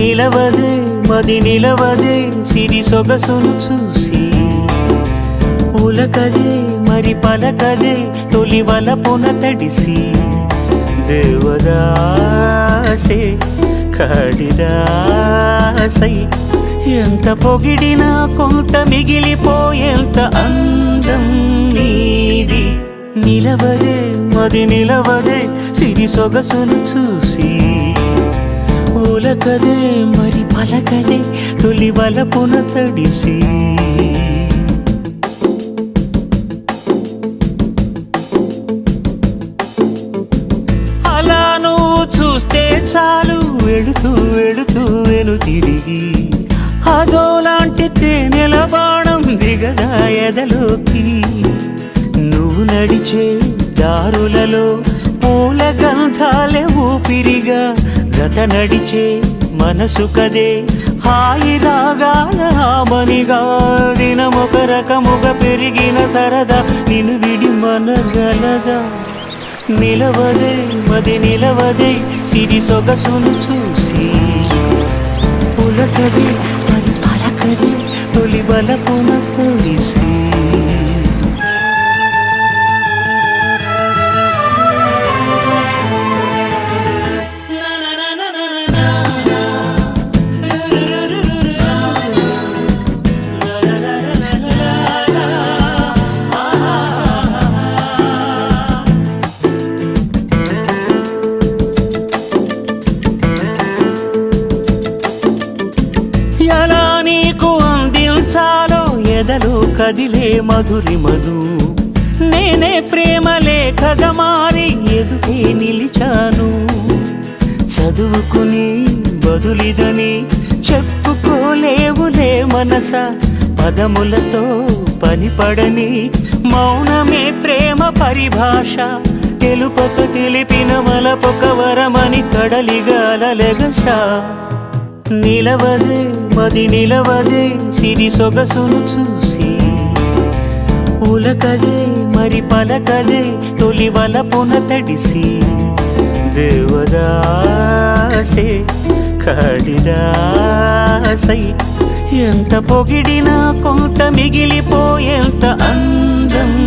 నిలవదు మది నిలవదు సిరి సొగసును చూసి. ఉలకదే మరి పలకదే తొలి వలపున తడిసి. దేవదాసే కాడిదాసై ఎంత పొగిడినా కొంత మిగిలిపోయేంత అందం నీది. నిలవదే మది నిలవదే సిరి సొగసును చూసి. పులకదే మరి పలకదే తొలి వలపున తడిసి. అలా నువ్వు చూస్తే చాలు వెళుతూ వెళుతూ వెను తిరిగి. అదోలాంటి తేనెల బాణం దిగదా ఎదలోకి. నువ్వు నడిచే దారులలో పూల గంధాలే ఊపిరిగా జత నడిచే మనసు కదే. హాయి రాగాల ఆమనిగా దినమొక రకముగా పెరిగిన సరదా నిను విడి మనగలదా నిలవదే మది నిలవదే సిరి సొగసును చూసి. పులకది మరి పలకది తొలి బలపున తొలిసి. అందించాలో కదిలే మధురిమను నేనే ప్రేమ లేఖగా మారి ఎదుటే నిలిచాను. చదువుకుని బదులిదని చెప్పుకోలేవులే మనస. పదములతో పనిపడని మౌనమే ప్రేమ పరిభాష. తెలుపక తెలిపిన మలపొక వరమని కడలిగాలెగషా నిలవదే మది నిలవదే సిరి సొగసును చూసి. ఉలకదే మరి పలకదే తొలి వలపున తడిసి. దేవదాసే కాడిదాసై ఎంత పొగిడినా కొంత మిగిలిపోయేంత అందం.